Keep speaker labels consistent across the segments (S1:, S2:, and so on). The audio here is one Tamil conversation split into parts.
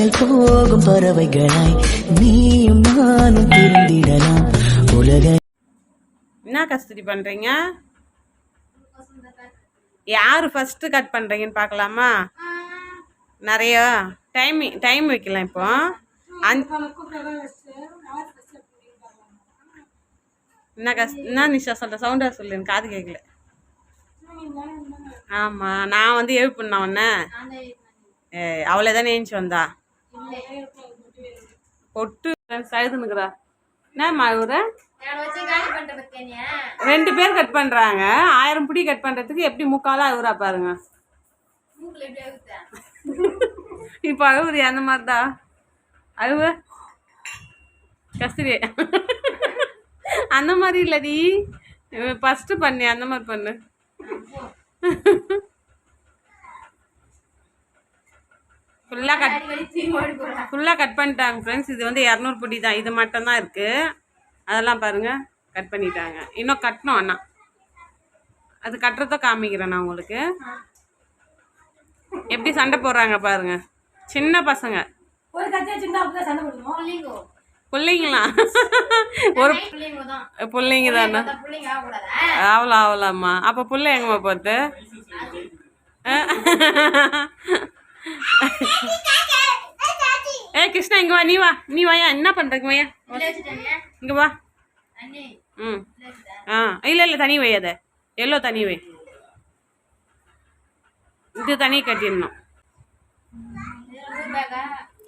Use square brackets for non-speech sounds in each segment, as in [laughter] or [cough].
S1: விண்ணை போகும் பறவைகளாய் நீயும் நானும் பிரிந்திடலாம் உலக
S2: என்ன கஸ்தூரி பண்ணுறீங்க யார் ஃபஸ்ட்டு கட் பண்ணுறீங்கன்னு பார்க்கலாமா? நிறைய டைம் டைம் வைக்கலாம் இப்போ. என்ன கஸ் என்ன நிஷா சொல்கிற சவுண்டாக சொல்லு எனக்கு காது கேட்கல ஆமாம் நான் வந்து எழுப்புண்ணா உன்ன. ஏ அவளே ஏஞ்சி வந்தா. பொட்டு சழுதுனுக்குறா என்னம்மா இவரு? ரெண்டு பேர் கட் பண்றாங்க. ஆயிரம் புடி கட் பண்றதுக்கு எப்படி முக்காலா அழுகுறா பாருங்க. இப்போ அழுகுது அந்த மாதிரி தான் அழுவு. கஸ்தூரி அந்த மாதிரி இல்லடி. ஃபர்ஸ்ட் பண்ணி அந்த மாதிரி பண்ணு. ஃபுல்லாக கட் ஃபுல்லாக கட் பண்ணிட்டாங்க ஃப்ரெண்ட்ஸ் இது வந்து இரநூறு பொடி தான். இது மட்டும் தான் இருக்குது அதெல்லாம் பாருங்கள் கட் பண்ணிட்டாங்க. இன்னும் கட்டணும் அண்ணா. அது கட்டுறத காமிக்கிறேன் நான் உங்களுக்கு. எப்படி சண்டை போடுறாங்க பாருங்க. சின்ன பசங்க. பிள்ளைங்களா? ஒரு பிள்ளைங்க தானே. ஆவல ஆவலாம்மா. அப்போ பிள்ளை எங்கம்மா பார்த்து ஏ கிருஷ்ணா இங்க வா நீ வா நீ வாயா என்ன பண்றீங்க வாயா? இங்க வா. ம். ஆ இல்லை இல்லை தனி வை அதை. எல்லோ தனி வை. இது தனி கட்டிடணும்.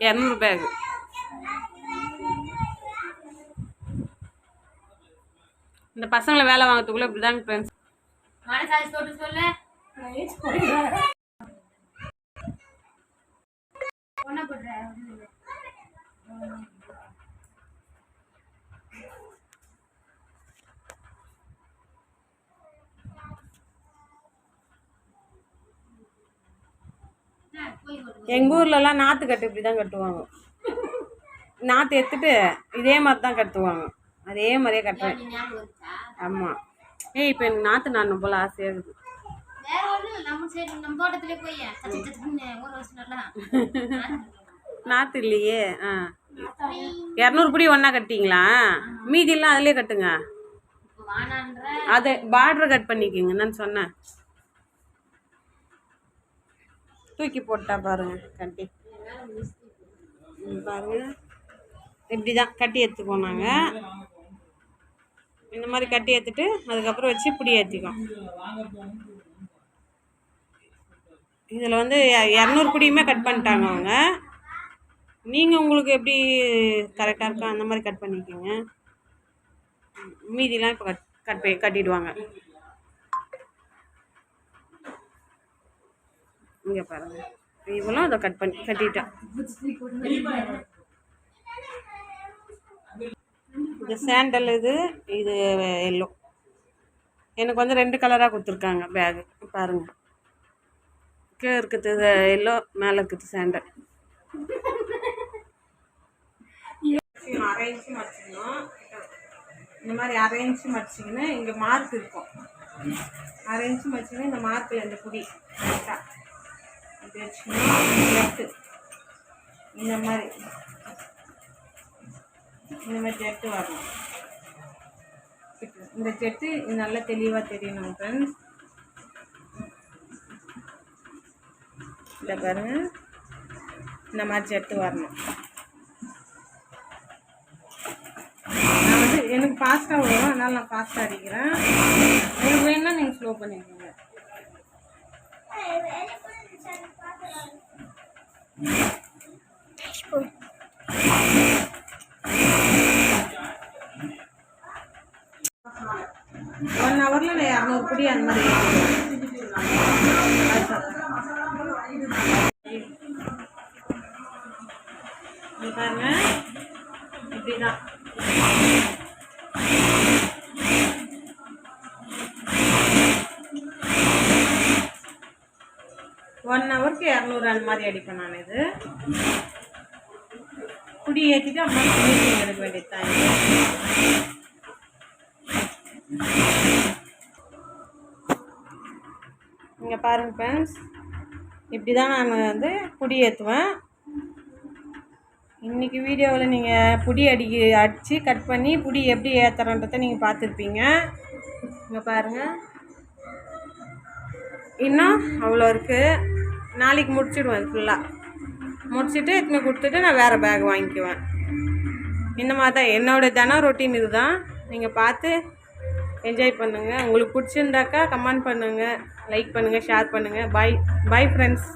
S2: இரநூறு பேகு. இந்த பசங்களை வேலை வாங்கறதுக்குள்ள இப்படிதாங்க ஃப்ரெண்ட்ஸ் எங்கள் ஊர்லலாம் நாற்று கட்டு இப்படி தான் கட்டுவாங்க. நாற்று எடுத்துட்டு இதே மாதிரி தான் கட்டுவாங்க. அதே மாதிரியே கட்டுறேன் ஆமாம் ஏய் இப்போ எனக்கு நாற்று நடணும் போல் ஆசையாக இருக்குது.
S3: வேற ஒண்ணும் இல்ல, நம்ம சைடு நம்ம தோட்டத்திலே போய் சச்சு சச்சுன்னு ஊற வச்சுடலாம் [laughs]
S2: நாற்று இல்லையே ஆ. இரநூறு படி ஒன்றா கட்டிங்களா? மீதியெல்லாம் அதிலே கட்டுங்க. அதை பார்டர் கட் பண்ணிக்கோங்க நான் சொன்னேன். தூக்கி போட்டா பாருங்க கட்டி. பாருங்க. இப்படி தான் கட்டி எடுத்துக்குவோம் நாங்கள் இந்த மாதிரி கட்டி எடுத்துட்டு அதுக்கப்புறம் வச்சு பிடி ஏற்றிக்குவோம் இதில் வந்து இரநூறு பிடியுமே கட் பண்ணிட்டாங்க அவங்க. நீங்கள் உங்களுக்கு எப்படி கரெக்டாக இருக்கோ அந்த மாதிரி கட் பண்ணிக்கோங்க. மீதிலாம் இப்போ கட் கட் பண்ணி கட்டிடுவாங்க. இங்கே பாருங்க. இவளும் அதை கட் பண்ணி கட்டிட்டா. இது சாண்டல் இது இது எல்லோ எனக்கு வந்து ரெண்டு கலராக கொடுத்துருக்காங்க பேகு பாருங்கள் கீழே இருக்குது எல்லோ மேலே இருக்குது சாண்டல் அரேஞ்சு மடிச்சிக்கணும் இந்த மாதிரி அரேஞ்சு மடிச்சிங்கன்னா இங்கே மார்க் இருக்கும். அரேஞ்சு மடிச்சிங்கன்னா இந்த மார்க்கில் இந்த குடி. கரெக்டாக இப்படி வச்சுக்கணும். ஜெட்டு இந்த மாதிரி. இந்த மாதிரி ஜெட்டு வரணும் இந்த ஜெட்டு நல்லா தெளிவாக தெரியணும் ஃப்ரெண்ட்ஸ் இந்த பாருங்க. இந்த மாதிரி செட்டு வரணும். நான் வந்து எனக்கு ஃபாஸ்ட்டாக வரும் அதனால் நான் ஃபாஸ்ட்டாக அடிக்கிறேன். உங்களுக்கு வேணும்னா நீங்கள் ஸ்லோ பண்ணிக்கோங்க. ஒன் ஹவரில் நான் இரநூறு குடி அந்த மாதிரி பாருங்க இப்படிதான் ஒன் ஹவருக்கு இரநூறு அந்த மாதிரி அடிப்பேன் நான் இது. குடி ஏற்றிட்டு அம்மா ஃபினிஷிங் எடுக்க வேண்டியது தான் இங்கே பாருங்க ஃப்ரெண்ட்ஸ் இப்படி தான் நான் வந்து புடி ஏற்றுவேன் இன்றைக்கி வீடியோவில் நீங்கள் புடி அடிக்க அடித்து கட் பண்ணி புடி எப்படி ஏற்றுறன்றதை நீங்கள் பார்த்துருப்பீங்க. இங்கே பாருங்கள் இன்னும் அவ்வளோ இருக்குது நாளைக்கு முடிச்சிடுவேன் ஃபுல்லாக முடிச்சுட்டு எத்தனை கொடுத்துட்டு நான் வேறு பேக் வாங்கிக்குவேன். இந்த மாதிரி தான் என்னோடய தினம் ரொட்டீன் இதுதான். நீங்கள் பார்த்து என்ஜாய் பண்ணுங்கள் உங்களுக்கு பிடிச்சிருந்தாக்கா கமெண்ட் பண்ணுங்கள் லைக் பண்ணுங்கள் ஷேர் பண்ணுங்கள் பாய் பாய் ஃப்ரெண்ட்ஸ்